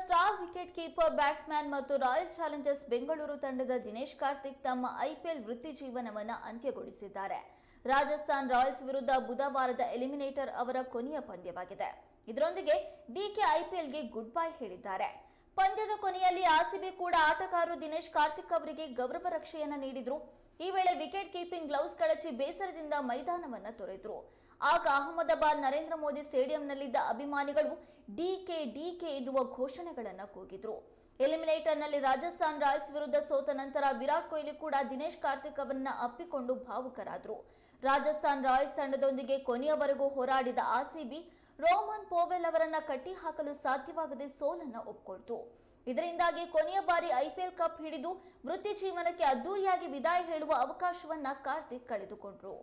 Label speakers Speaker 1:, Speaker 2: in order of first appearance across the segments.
Speaker 1: Star wicket keeper batsman ಮತ್ತು royal Challengers Bengaluru ತಂಡದ ದಿನೇಶ್ ಕಾರ್ತಿಕ್ ತಮ್ಮ ಐಪಿಎಲ್ ವೃತ್ತಿ ಜೀವನವನ್ನು ಅಂತ್ಯಗೊಳಿಸಿದ್ದಾರೆ. ರಾಜಸ್ಥಾನ್ ರಾಯಲ್ಸ್ ವಿರುದ್ಧ ಬುಧವಾರದ ಎಲಿಮಿನೇಟರ್ ಅವರ ಕೊನೆಯ ಪಂದ್ಯವಾಗಿದೆ. ಇದರೊಂದಿಗೆ ಡಿಕೆ ಐಪಿಎಲ್ಗೆ ಗುಡ್ ಬೈ ಹೇಳಿದ್ದಾರೆ. ಪಂದ್ಯದ ಕೊನೆಯಲ್ಲಿ ಆರ್ಸಿಬಿ ಕೂಡ ಆಟಗಾರರು ದಿನೇಶ್ ಕಾರ್ತಿಕ್ ಅವರಿಗೆ ಗೌರವ ರಕ್ಷೆಯನ್ನು ನೀಡಿದ್ರು. ಈ ವೇಳೆ ವಿಕೆಟ್ ಕೀಪಿಂಗ್ ಗ್ಲೌಸ್ ಕಳಚಿ ಬೇಸರದಿಂದ ಮೈದಾನವನ್ನು ತೊರೆದ್ರು. ಆಗ ಅಹಮದಾಬಾದ್ ನರೇಂದ್ರ ಮೋದಿ ಸ್ಟೇಡಿಯಂನಲ್ಲಿದ್ದ ಅಭಿಮಾನಿಗಳು ಡಿಕೆ ಡಿಕೆ ಎನ್ನುವ ಘೋಷಣೆಗಳನ್ನು ಕೂಗಿದ್ರು. ಎಲಿಮಿನೇಟರ್ನಲ್ಲಿ ರಾಜಸ್ಥಾನ್ ರಾಯಲ್ಸ್ ವಿರುದ್ಧ ಸೋತ ನಂತರ ವಿರಾಟ್ ಕೊಹ್ಲಿ ಕೂಡ ದಿನೇಶ್ ಕಾರ್ತಿಕ್ ಅವರನ್ನ ಅಪ್ಪಿಕೊಂಡು ಭಾವುಕರಾದರು. ರಾಜಸ್ಥಾನ್ ರಾಯಲ್ಸ್ ತಂಡದೊಂದಿಗೆ ಕೊನೆಯವರೆಗೂ ಹೋರಾಡಿದ ಆರ್ಸಿಬಿ, ರೋಮನ್ ಪೋವೆಲ್ ಅವರನ್ನ ಕಟ್ಟಿಹಾಕಲು ಸಾಧ್ಯವಾಗದೆ ಸೋಲನ್ನ ಒಪ್ಪಿಕೊಳ್ತು ಇದರಿಂದಾಗಿ ಕೊನೆಯ ಬಾರಿ ಐಪಿಎಲ್ ಕಪ್ ಹಿಡಿದು ವೃತ್ತಿ ಜೀವನಕ್ಕೆ ಅದ್ದೂರಿಯಾಗಿ ವಿದಾಯ ಹೇಳುವ ಅವಕಾಶವನ್ನ ಕಾರ್ತಿಕ್ ಕಳೆದುಕೊಂಡ್ರು.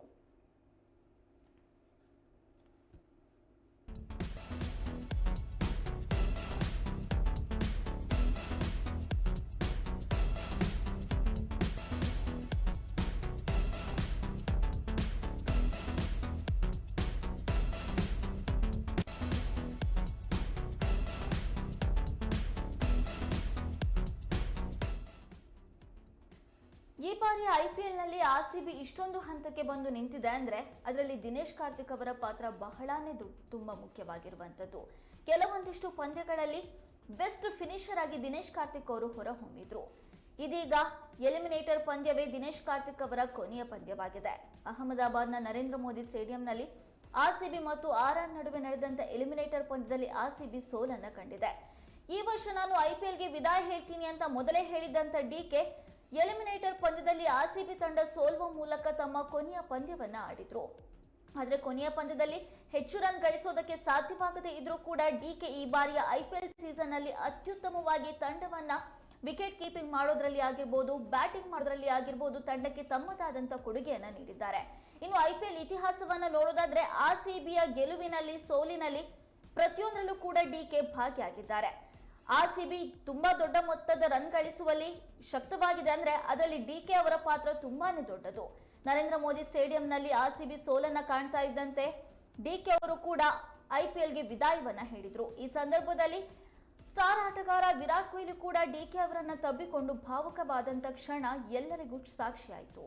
Speaker 1: ಈ ಬಾರಿ ಐಪಿಎಲ್ನಲ್ಲಿ ಆರ್ಸಿಬಿ ಇಷ್ಟೊಂದು ಹಂತಕ್ಕೆ ಬಂದು ನಿಂತಿದೆ ಅಂದ್ರೆ ಅದರಲ್ಲಿ ದಿನೇಶ್ ಕಾರ್ತಿಕ್ ಅವರ ಪಾತ್ರ ಬಹಳಾನೇ ತುಂಬಾ ಮುಖ್ಯವಾಗಿರುವಂಥದ್ದು. ಕೆಲವೊಂದಿಷ್ಟು ಪಂದ್ಯಗಳಲ್ಲಿ ಬೆಸ್ಟ್ ಫಿನಿಷರ್ ಆಗಿ ದಿನೇಶ್ ಕಾರ್ತಿಕ್ ಅವರು ಹೊರಹೊಮ್ಮಿದ್ರು. ಇದೀಗ ಎಲಿಮಿನೇಟರ್ ಪಂದ್ಯವೇ ದಿನೇಶ್ ಕಾರ್ತಿಕ್ ಅವರ ಕೊನೆಯ ಪಂದ್ಯವಾಗಿದೆ. ಅಹಮದಾಬಾದ್ನ ನರೇಂದ್ರ ಮೋದಿ ಸ್ಟೇಡಿಯಂನಲ್ಲಿ ಆರ್ಸಿಬಿ ಮತ್ತು ಆರ್ಆರ್ ನಡುವೆ ನಡೆದಂತ ಎಲಿಮಿನೇಟರ್ ಪಂದ್ಯದಲ್ಲಿ ಆರ್ಸಿಬಿ ಸೋಲನ್ನ ಕಂಡಿದೆ. ಈ ವರ್ಷ ನಾನು ಐಪಿಎಲ್ಗೆ ವಿದಾಯ ಹೇಳ್ತೀನಿ ಅಂತ ಮೊದಲೇ ಹೇಳಿದ್ದಂತ ಡಿಕೆ ಎಲಿಮಿನೇಟರ್ ಪಂದ್ಯದಲ್ಲಿ ಆರ್ಸಿಬಿ ತಂಡ ಸೋಲುವ ಮೂಲಕ ತಮ್ಮ ಕೊನೆಯ ಪಂದ್ಯವನ್ನ ಆಡಿದ್ರು. ಆದರೆ ಕೊನೆಯ ಪಂದ್ಯದಲ್ಲಿ ಹೆಚ್ಚು ರನ್ ಗಳಿಸೋದಕ್ಕೆ ಸಾಧ್ಯವಾಗದೇ ಇದ್ರೂ ಕೂಡ ಡಿಕೆ ಈ ಬಾರಿಯ ಐಪಿಎಲ್ ಸೀಸನ್ನಲ್ಲಿ ಅತ್ಯುತ್ತಮವಾಗಿ ತಂಡವನ್ನ ವಿಕೆಟ್ ಕೀಪಿಂಗ್ ಮಾಡೋದ್ರಲ್ಲಿ ಆಗಿರ್ಬೋದು, ಬ್ಯಾಟಿಂಗ್ ಮಾಡೋದ್ರಲ್ಲಿ ಆಗಿರ್ಬೋದು ತಂಡಕ್ಕೆ ತಮ್ಮದಾದಂತ ಕೊಡುಗೆಯನ್ನ ನೀಡಿದ್ದಾರೆ. ಇನ್ನು ಐಪಿಎಲ್ ಇತಿಹಾಸವನ್ನ ನೋಡೋದಾದ್ರೆ ಆರ್ಸಿಬಿಯ ಗೆಲುವಿನಲ್ಲಿ ಸೋಲಿನಲ್ಲಿ ಪ್ರತಿಯೊಂದರಲ್ಲೂ ಕೂಡ ಡಿಕೆ ಭಾಗಿಯಾಗಿದ್ದಾರೆ. ಆರ್ಸಿಬಿ ತುಂಬಾ ದೊಡ್ಡ ಮೊತ್ತದ ರನ್ ಗಳಿಸುವಲ್ಲಿ ಶಕ್ತವಾಗಿದೆ ಅಂದ್ರೆ ಅದರಲ್ಲಿ ಡಿ ಕೆ ಅವರ ಪಾತ್ರ ತುಂಬಾನೇ ದೊಡ್ಡದು. ನರೇಂದ್ರ ಮೋದಿ ಸ್ಟೇಡಿಯಂನಲ್ಲಿ ಆರ್ ಸಿ ಬಿ ಸೋಲನ್ನ ಕಾಣ್ತಾ ಇದ್ದಂತೆ ಡಿ ಕೆ ಅವರು ಕೂಡ ಐ ಪಿ ಎಲ್ಗೆ ವಿದಾಯವನ್ನ ಹೇಳಿದ್ರು. ಈ ಸಂದರ್ಭದಲ್ಲಿ ಸ್ಟಾರ್ ಆಟಗಾರ ವಿರಾಟ್ ಕೊಹ್ಲಿ ಕೂಡ ಡಿ ಕೆ ಅವರನ್ನ ತಬ್ಬಿಕೊಂಡು ಭಾವುಕವಾದಂತ ಕ್ಷಣ ಎಲ್ಲರಿಗೂ ಸಾಕ್ಷಿಯಾಯಿತು.